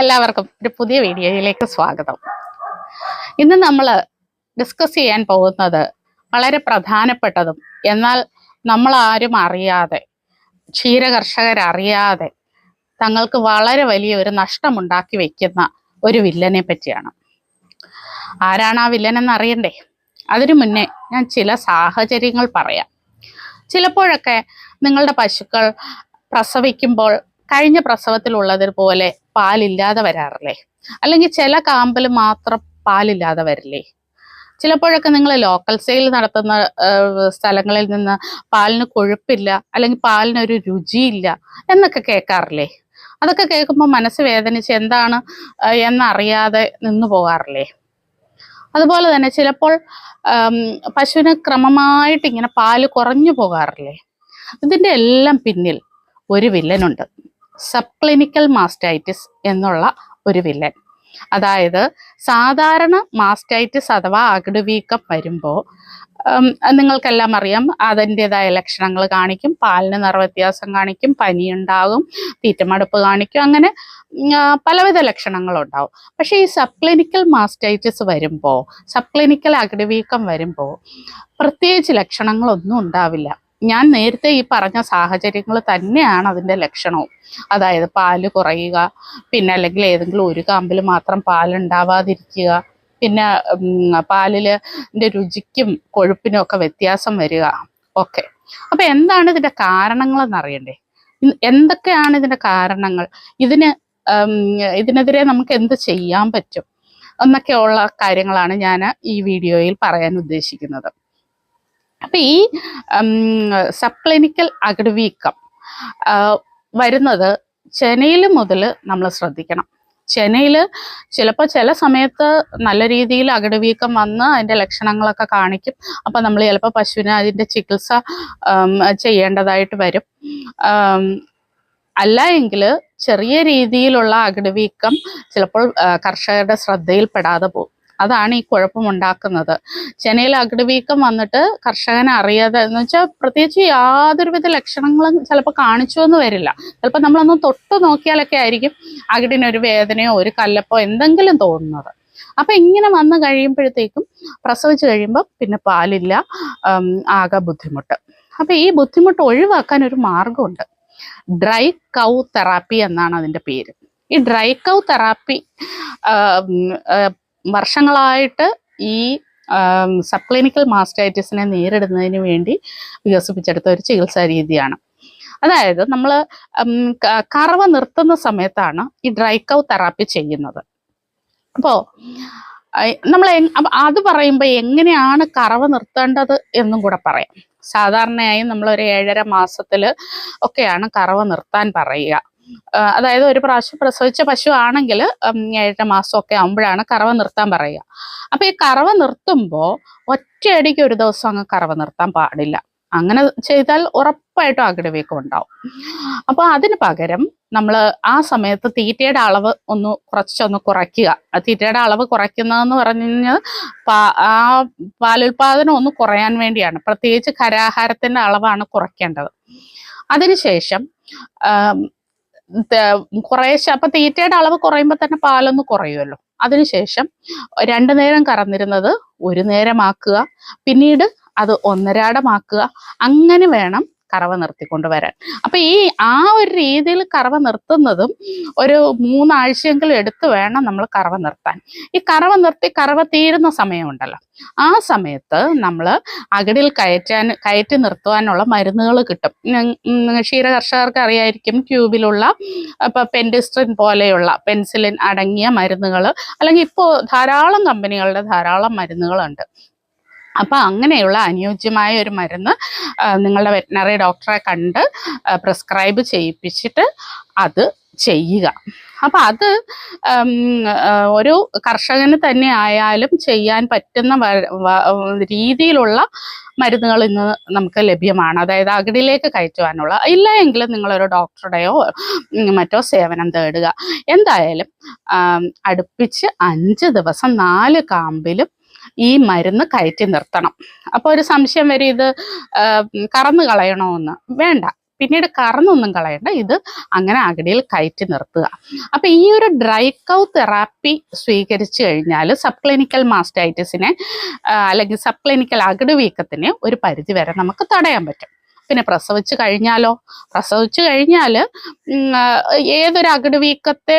എല്ലാവർക്കും ഒരു പുതിയ വീഡിയോയിലേക്ക് സ്വാഗതം. ഇന്ന് നമ്മൾ ഡിസ്കസ് ചെയ്യാൻ പോകുന്നത് വളരെ പ്രധാനപ്പെട്ടതും എന്നാൽ നമ്മൾ ആരും അറിയാതെ ക്ഷീരകർഷകരറിയാതെ തങ്ങൾക്ക് വളരെ വലിയ ഒരു നഷ്ടമുണ്ടാക്കി വെക്കുന്ന ഒരു വില്ലനെ പറ്റിയാണ്. ആരാണ് ആ വില്ലനെന്ന് അറിയണ്ടേ അതിനു മുന്നേ ഞാൻ ചില സാഹചര്യങ്ങൾ പറയാം. ചിലപ്പോഴൊക്കെ നിങ്ങളുടെ പശുക്കൾ പ്രസവിക്കുമ്പോൾ കഴിഞ്ഞ പ്രസവത്തിലുള്ളതുപോലെ പാലില്ലാതെ വരാറില്ലേ? അല്ലെങ്കിൽ ചില കാമ്പിൽ മാത്രം പാലില്ലാതെ വരില്ലേ? ചിലപ്പോഴൊക്കെ നിങ്ങൾ ലോക്കൽ സെയിൽ നടത്തുന്ന സ്ഥലങ്ങളിൽ നിന്ന് പാലിന് കൊഴുപ്പില്ല അല്ലെങ്കിൽ പാലിനൊരു രുചിയില്ല എന്നൊക്കെ കേൾക്കാറില്ലേ? അതൊക്കെ കേൾക്കുമ്പോൾ മനസ്സ് വേദനിച്ച് എന്താണ് എന്നറിയാതെ നിന്നു പോകാറില്ലേ? അതുപോലെ തന്നെ ചിലപ്പോൾ പശുവിന് ക്രമമായിട്ട് ഇങ്ങനെ പാൽ കുറഞ്ഞു പോകാറില്ലേ? ഇതിന്റെ എല്ലാം പിന്നിൽ ഒരു വില്ലനുണ്ട്. സബ് ക്ലിനിക്കൽ മാസ്റ്റൈറ്റിസ് എന്നുള്ള ഒരു വില്ലൻ. അതായത് സാധാരണ മാസ്റ്റൈറ്റിസ് അഥവാ അകിടുവീക്കം വരുമ്പോൾ നിങ്ങൾക്കെല്ലാം അറിയാം അതിന്റെതായ ലക്ഷണങ്ങൾ കാണിക്കും പാലിന് നിറവ്യത്യാസം കാണിക്കും പനിയുണ്ടാകും തീറ്റമടുപ്പ് കാണിക്കും അങ്ങനെ പലവിധ ലക്ഷണങ്ങളുണ്ടാവും. പക്ഷേ ഈ സബ് ക്ലിനിക്കൽ മാസ്റ്റൈറ്റിസ് വരുമ്പോൾ സബ് ക്ലിനിക്കൽ അകിടുവീക്കം വരുമ്പോൾ പ്രത്യേകിച്ച് ലക്ഷണങ്ങളൊന്നും ഉണ്ടാവില്ല. ഞാൻ നേരത്തെ ഈ പറഞ്ഞ സാഹചര്യങ്ങൾ തന്നെയാണ് അതിന്റെ ലക്ഷണവും. അതായത് പാൽ കുറയുക പിന്നെ അല്ലെങ്കിൽ ഏതെങ്കിലും ഒരു കാമ്പിൽ മാത്രം പാലുണ്ടാവാതിരിക്കുക പിന്നെ പാലിലെ രുചിക്കും കൊഴുപ്പിനും ഒക്കെ വ്യത്യാസം വരിക ഓക്കെ അപ്പൊ എന്താണ് ഇതിന്റെ കാരണങ്ങളെന്ന് അറിയണ്ടേ? എന്തൊക്കെയാണ് ഇതിന്റെ കാരണങ്ങൾ? ഇതിന് ഇതിനെതിരെ നമുക്ക് എന്ത് ചെയ്യാൻ പറ്റും? എന്നൊക്കെയുള്ള കാര്യങ്ങളാണ് ഞാൻ ഈ വീഡിയോയിൽ പറയാൻ ഉദ്ദേശിക്കുന്നത്. അപ്പൊ ഈ സപ്ലിനിക്കൽ അകടുവീക്കം വരുന്നത് ചെനയിൽ മുതൽ നമ്മൾ ശ്രദ്ധിക്കണം. ചെനയിൽ ചിലപ്പോൾ ചില സമയത്ത് നല്ല രീതിയിൽ അകടുവീക്കം വന്ന് അതിന്റെ ലക്ഷണങ്ങളൊക്കെ കാണിക്കും. അപ്പം നമ്മൾ ചിലപ്പോൾ പശുവിന് അതിന്റെ ചികിത്സ ചെയ്യേണ്ടതായിട്ട് വരും. അല്ല എങ്കിൽ ചെറിയ രീതിയിലുള്ള അകടുവീക്കം ചിലപ്പോൾ കർഷകരുടെ ശ്രദ്ധയിൽപ്പെടാതെ പോകും. അതാണ് ഈ കുഴപ്പമുണ്ടാക്കുന്നത്. ചെനയിൽ അകിടുവീക്കം വന്നിട്ട് കർഷകനെ അറിയാതെ എന്ന് വെച്ചാൽ പ്രത്യേകിച്ച് യാതൊരുവിധ ലക്ഷണങ്ങളും ചിലപ്പോൾ കാണിച്ചു എന്ന് വരില്ല. ചിലപ്പോൾ നമ്മളൊന്ന് തൊട്ട് നോക്കിയാലൊക്കെ ആയിരിക്കും അകിടിനൊരു വേദനയോ ഒരു കല്ലപ്പോ എന്തെങ്കിലും തോന്നുന്നത്. അപ്പൊ ഇങ്ങനെ വന്നു കഴിയുമ്പോഴത്തേക്കും പ്രസവിച്ച് കഴിയുമ്പോൾ പിന്നെ പാലില്ല ആകെ ബുദ്ധിമുട്ട്. അപ്പൊ ഈ ബുദ്ധിമുട്ട് ഒഴിവാക്കാൻ ഒരു മാർഗമുണ്ട്. ഡ്രൈ കൗ തെറാപ്പി എന്നാണ് അതിന്റെ പേര്. ഈ ഡ്രൈ കൗ തെറാപ്പി വർഷങ്ങളായിട്ട് ഈ സബ് ക്ലിനിക്കൽ മാസ്റ്റൈറ്റിസിനെ നേരിടുന്നതിന് വേണ്ടി വികസിപ്പിച്ചെടുത്ത ഒരു ചികിത്സാ രീതിയാണ്. അതായത് നമ്മൾ കറവ് നിർത്തുന്ന സമയത്താണ് ഈ ഡ്രൈ കൗ തെറാപ്പി ചെയ്യുന്നത്. അപ്പോൾ നമ്മൾ അത് പറയുമ്പോൾ എങ്ങനെയാണ് കറവ് നിർത്തേണ്ടത് എന്നും കൂടെ പറയാം. സാധാരണയായി നമ്മൾ ഒരു ഏഴര മാസത്തിൽ ഒക്കെയാണ് കറവ് നിർത്താൻ പറയുക. അതായത് ഒരു പ്രാവശ്യം പ്രസവിച്ച പശു ആണെങ്കിൽ ഏഴര മാസമൊക്കെ ആകുമ്പോഴാണ് കറവ നിർത്താൻ പറയുക. അപ്പൊ ഈ കറവ നിർത്തുമ്പോൾ ഒറ്റയടിക്ക് ഒരു ദിവസം അങ്ങ് കറവ നിർത്താൻ പാടില്ല. അങ്ങനെ ചെയ്താൽ ഉറപ്പായിട്ടും അകിടവീക്കം ഉണ്ടാവും. അപ്പൊ അതിന് പകരം നമ്മൾ ആ സമയത്ത് തീറ്റയുടെ അളവ് ഒന്ന് കുറച്ചൊന്ന് കുറയ്ക്കുക. തീറ്റയുടെ അളവ് കുറയ്ക്കുന്നതെന്ന് പറഞ്ഞു കഴിഞ്ഞാൽ പാ ആ പാലുൽപാദനം ഒന്ന് കുറയാൻ വേണ്ടിയാണ്. പ്രത്യേകിച്ച് ഖരാഹാരത്തിന്റെ അളവാണ് കുറയ്ക്കേണ്ടത്. അതിനുശേഷം കുറേശ്ശെ അപ്പൊ തീറ്റയുടെ അളവ് കുറയുമ്പോൾ തന്നെ പാലൊന്ന് കുറയുമല്ലോ അതിനുശേഷം രണ്ടു നേരം കറന്നിരുന്നത് ഒരു നേരമാക്കുക. പിന്നീട് അത് ഒന്നരാടമാക്കുക. അങ്ങനെ വേണം കറവ നിർത്തിക്കൊണ്ട് വരാൻ. അപ്പൊ ഈ ആ ഒരു രീതിയിൽ കറവ നിർത്തുന്നതും ഒരു മൂന്നാഴ്ചയെങ്കിലും എടുത്തു വേണം നമ്മൾ കറവ നിർത്താൻ. ഈ കറവ നിർത്തി കറവ തീരുന്ന സമയമുണ്ടല്ലോ. ആ സമയത്ത് നമ്മൾ അകിടിൽ കയറ്റാൻ കയറ്റി നിർത്തുവാനുള്ള മരുന്നുകൾ കിട്ടും. ക്ഷീര കർഷകർക്ക് അറിയായിരിക്കും ക്യൂബിലുള്ള ഇപ്പൊ പെൻഡിസ്ട്രിൻ പോലെയുള്ള പെൻസിലിൻ അടങ്ങിയ മരുന്നുകൾ. അല്ലെങ്കിൽ ഇപ്പോൾ ധാരാളം കമ്പനികളുടെ ധാരാളം മരുന്നുകളുണ്ട്. അപ്പൊ അങ്ങനെയുള്ള അനുയോജ്യമായ ഒരു മരുന്ന് നിങ്ങളുടെ വെറ്റിനറി ഡോക്ടറെ കണ്ട് പ്രിസ്ക്രൈബ് ചെയ്യിപ്പിച്ചിട്ട് അത് ചെയ്യുക. അപ്പൊ അത് ഒരു കർഷകന് തന്നെ ആയാലും ചെയ്യാൻ പറ്റുന്ന രീതിയിലുള്ള മരുന്നുകൾ ഇന്ന് നമുക്ക് ലഭ്യമാണ്. അതായത് അകിടിലേക്ക് കയറ്റുവാനുള്ള ഇല്ല എങ്കിലും നിങ്ങളൊരു ഡോക്ടറുടെയോ മറ്റോ സേവനം തേടുക. എന്തായാലും അടുപ്പിച്ച് അഞ്ച് ദിവസം നാല് കാമ്പിലും ഈ മരുന്ന് കയറ്റി നിർത്തണം. അപ്പോൾ ഒരു സംശയം വരും ഇത് കറന്ന് കളയണമെന്ന് വേണ്ട. പിന്നീട് കറന്നൊന്നും കളയണ്ട ഇത് അങ്ങനെ അകടിയിൽ കയറ്റി നിർത്തുക. അപ്പൊ ഈ ഒരു ഡ്രൈ കൗ തെറാപ്പി സ്വീകരിച്ചു കഴിഞ്ഞാൽ സബ് ക്ലിനിക്കൽ മാസ്റ്റൈറ്റിസിനെ അല്ലെങ്കിൽ സബ് ക്ലിനിക്കൽ അകട് വീക്കത്തിനെ ഒരു പരിധി വരെ നമുക്ക് തടയാൻ പറ്റും. പിന്നെ പ്രസവിച്ചു കഴിഞ്ഞാലോ? പ്രസവിച്ചു കഴിഞ്ഞാൽ ഏതൊരു അകിട് വീക്കത്തെ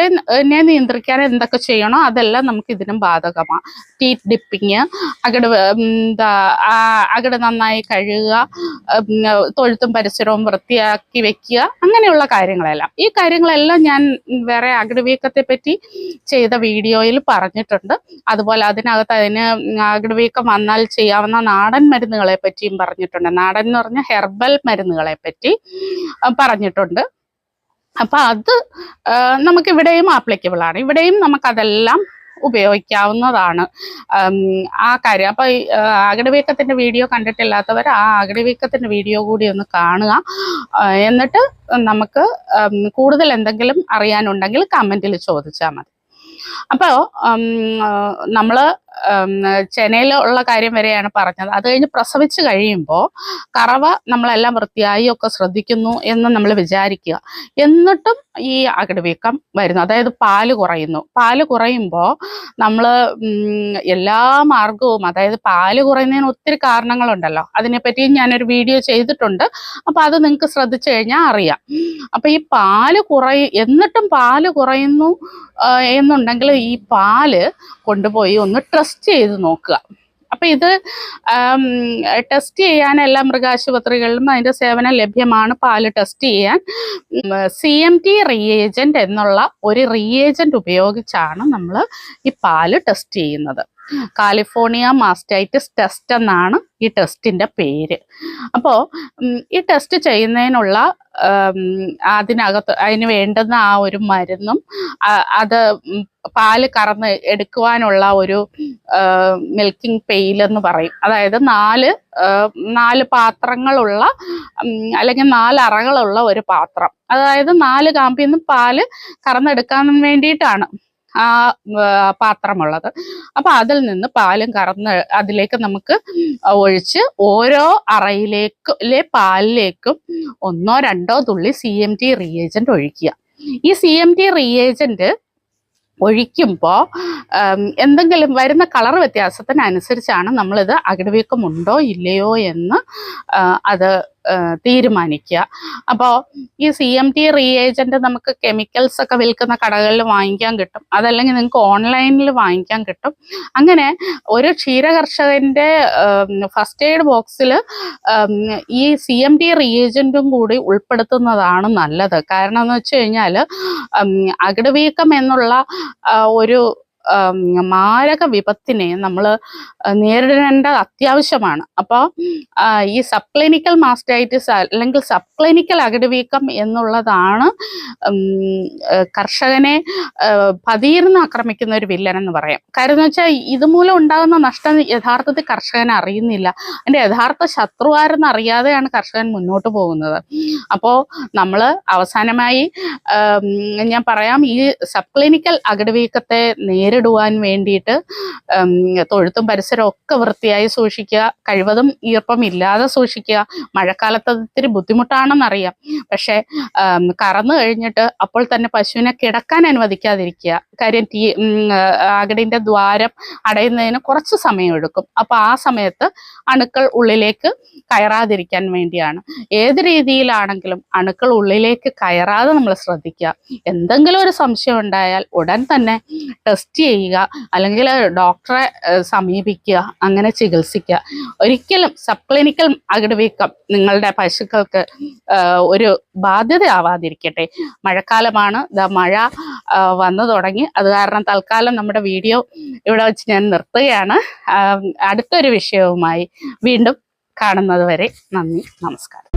നെ നിയന്ത്രിക്കാൻ എന്തൊക്കെ ചെയ്യണോ അതെല്ലാം നമുക്ക് ഇതിനും ബാധകമാണ് ടീത്ത് ഡിപ്പിങ് അകിട് എന്താ അകിട് നന്നായി കഴുകുക തൊഴുത്തും പരിസരവും വൃത്തിയാക്കി വെക്കുക അങ്ങനെയുള്ള കാര്യങ്ങളെല്ലാം. ഈ കാര്യങ്ങളെല്ലാം ഞാൻ വേറെ അകിട് വീക്കത്തെ പറ്റി ചെയ്ത വീഡിയോയിൽ പറഞ്ഞിട്ടുണ്ട്. അതുപോലെ അതിനകത്ത് അതിന് അകിട് വീക്കം വന്നാൽ ചെയ്യാവുന്ന നാടൻ മരുന്നുകളെ പറ്റിയും പറഞ്ഞിട്ടുണ്ട്. നാടൻ എന്ന് പറഞ്ഞാൽ ഹെർബൽ മരുന്നുകളെ പറ്റി പറഞ്ഞിട്ടുണ്ട്. അപ്പൊ അത് നമുക്കിവിടെയും ആപ്ലിക്കബിൾ ആണ്. ഇവിടെയും നമുക്കതെല്ലാം ഉപയോഗിക്കാവുന്നതാണ്. ആ കാര്യം. അപ്പൊ ആ, വീഡിയോ കണ്ടിട്ടില്ലാത്തവർ ആ അകിടുവീക്കത്തിന്റെ വീഡിയോ കൂടി ഒന്ന് കാണുക. എന്നിട്ട് നമുക്ക് കൂടുതൽ എന്തെങ്കിലും അറിയാനുണ്ടെങ്കിൽ കമന്റിൽ ചോദിച്ചാൽ മതി. അപ്പോൾ നമ്മൾ ചെനയിൽ ഉള്ള കാര്യം വരെയാണ് പറഞ്ഞത്. അത് കഴിഞ്ഞ് പ്രസവിച്ച് കഴിയുമ്പോൾ കറവ നമ്മളെല്ലാം വൃത്തിയായി ഒക്കെ ശ്രദ്ധിക്കുന്നു എന്ന് നമ്മൾ വിചാരിക്കുക. എന്നിട്ടും ഈ അകിടുവീക്കം വരുന്നു. അതായത് പാൽ കുറയുന്നു. പാൽ കുറയുമ്പോൾ നമ്മൾ എല്ലാ മാർഗവും അതായത് പാൽ കുറയുന്നതിന് ഒത്തിരി കാരണങ്ങളുണ്ടല്ലോ. അതിനെപ്പറ്റി ഞാനൊരു വീഡിയോ ചെയ്തിട്ടുണ്ട്. അപ്പം അത് നിങ്ങൾക്ക് ശ്രദ്ധിച്ചു കഴിഞ്ഞാൽ അറിയാം. അപ്പം ഈ പാൽ കുറയും എന്നിട്ടും പാൽ കുറയുന്നു എന്നുണ്ടെങ്കിൽ ഈ പാൽ കൊണ്ടുപോയി ഒന്ന് ടെസ്റ്റ് ചെയ്ത് നോക്കുക. അപ്പം ഇത് ടെസ്റ്റ് ചെയ്യാൻ എല്ലാ മൃഗാശുപത്രികളിലും അതിന്റെ സേവനം ലഭ്യമാണ് പാൽ ടെസ്റ്റ് ചെയ്യാൻ. സി എം ടി റിയേജന്റ് എന്നുള്ള ഒരു റിയേജന്റ് ഉപയോഗിച്ചാണ് നമ്മൾ ഈ പാൽ ടെസ്റ്റ് ചെയ്യുന്നത്. കാലിഫോർണിയ മാസ്റ്റൈറ്റിസ് ടെസ്റ്റ് എന്നാണ് ഈ ടെസ്റ്റിന്റെ പേര്. അപ്പോൾ ഈ ടെസ്റ്റ് ചെയ്യുന്നതിനുള്ള അതിനകത്ത് അതിന് വേണ്ടുന്ന ആ ഒരു മരുന്നും അത് പാൽ കറന്ന് എടുക്കുവാനുള്ള ഒരു മിൽക്കിംഗ് പെയിൽ എന്ന് പറയും. അതായത് നാല് നാല് പാത്രങ്ങളുള്ള അല്ലെങ്കിൽ നാല് അറകളുള്ള ഒരു പാത്രം. അതായത് നാല് കാമ്പിൽ നിന്ന് പാൽ കറന്നെടുക്കാൻ വേണ്ടിയിട്ടാണ്. ആ പാത്രമുള്ളത്. അപ്പൊ അതിൽ നിന്ന് പാലും കറന്ന് അതിലേക്ക് നമുക്ക് ഒഴിച്ച് ഓരോ അറയിലേക്കിലെ പാലിലേക്കും ഒന്നോ രണ്ടോ തുള്ളി സി എം ടി റിയേജന്റ് ഒഴിക്കുക. ഈ സി എം ടി റിയേജന്റ് ഒഴിക്കുമ്പോൾ എന്തെങ്കിലും വരുന്ന കളർ വ്യത്യാസത്തിനനുസരിച്ചാണ് നമ്മളിത് അകിടുവീക്കമുണ്ടോ ഇല്ലയോ എന്ന് അത് തീരുമാനിക്കുക. അപ്പോൾ ഈ സി എം ടി റിയേജന്റ് നമുക്ക് കെമിക്കൽസ് ഒക്കെ വിൽക്കുന്ന കടകളിൽ വാങ്ങിക്കാൻ കിട്ടും. അതല്ലെങ്കിൽ നിങ്ങൾക്ക് ഓൺലൈനിൽ വാങ്ങിക്കാൻ കിട്ടും. അങ്ങനെ ഒരു ക്ഷീരകർഷകന്റെ ഫസ്റ്റ് എയ്ഡ് ബോക്സിൽ ഈ സി എം ടി റിയേജന്റും കൂടി ഉൾപ്പെടുത്തുന്നതാണ് നല്ലത്. കാരണം എന്ന് വെച്ച് കഴിഞ്ഞാൽ അകിടുവീക്കം എന്നുള്ള ഒരു മാരക വിപത്തിനെ നമ്മൾ നേരിടേണ്ടത് അത്യാവശ്യമാണ്. അപ്പോൾ ഈ സബ് ക്ലിനിക്കൽ മാസ്റ്റൈറ്റിസ് അല്ലെങ്കിൽ സബ് ക്ലിനിക്കൽ അകിടുവീക്കം എന്നുള്ളതാണ് കർഷകനെ പതിയിരുന്ന് ആക്രമിക്കുന്ന ഒരു വില്ലൻ എന്ന് പറയാം. കാര്യം എന്ന് വെച്ചാൽ ഇതുമൂലം ഉണ്ടാകുന്ന നഷ്ടം യഥാർത്ഥത്തിൽ കർഷകൻ അറിയുന്നില്ല. അതിന്റെ യഥാർത്ഥ ശത്രു ആരെന്ന് അറിയാതെയാണ് കർഷകൻ മുന്നോട്ട് പോകുന്നത്. അപ്പോൾ നമ്മൾ അവസാനമായി ഞാൻ പറയാം ഈ സബ് ക്ലിനിക്കൽ അകിടുവീക്കത്തെ നേരിടുവാൻ വേണ്ടിയിട്ട് തൊഴുത്തും പരിസരവും ഒക്കെ വൃത്തിയായി സൂക്ഷിക്കുക. കഴിവതും ഈർപ്പം ഇല്ലാതെ സൂക്ഷിക്കുക. മഴക്കാലത്ത് ഇത്തിരി ബുദ്ധിമുട്ടാണെന്നറിയാം. പക്ഷേ കറന്നു കഴിഞ്ഞിട്ട് അപ്പോൾ തന്നെ പശുവിനെ കിടക്കാൻ അനുവദിക്കാതിരിക്കുക. കാര്യം തീ ഉം, അകിടിന്റെ ദ്വാരം അടയുന്നതിന് കുറച്ച് സമയം എടുക്കും അപ്പൊ ആ സമയത്ത് അണുക്കൾ ഉള്ളിലേക്ക് കയറാതിരിക്കാൻ വേണ്ടിയാണ്. ഏത് രീതിയിലാണെങ്കിലും അണുക്കൾ ഉള്ളിലേക്ക് കയറാതെ നമ്മൾ ശ്രദ്ധിക്കുക. എന്തെങ്കിലും ഒരു സംശയം ഉണ്ടായാൽ ഉടൻ തന്നെ ടെസ്റ്റ് ചെയ്യുക അല്ലെങ്കിൽ ഡോക്ടറെ സമീപിക്കുക അങ്ങനെ ചികിത്സിക്കുക. ഒരിക്കലും സബ് ക്ലിനിക്കൽ അകിടുവീക്കം നിങ്ങളുടെ പശുക്കൾക്ക് ഒരു ബാധ്യത ബാധ്യതയാവാതിരിക്കട്ടെ. മഴക്കാലമാണ് ദ മഴ വന്നു തുടങ്ങി. അത് കാരണം തൽക്കാലം നമ്മുടെ വീഡിയോ ഇവിടെ വെച്ച് ഞാൻ നിർത്തുകയാണ്. അടുത്തൊരു വിഷയവുമായി വീണ്ടും കാണുന്നത് വരെ നന്ദി നമസ്കാരം.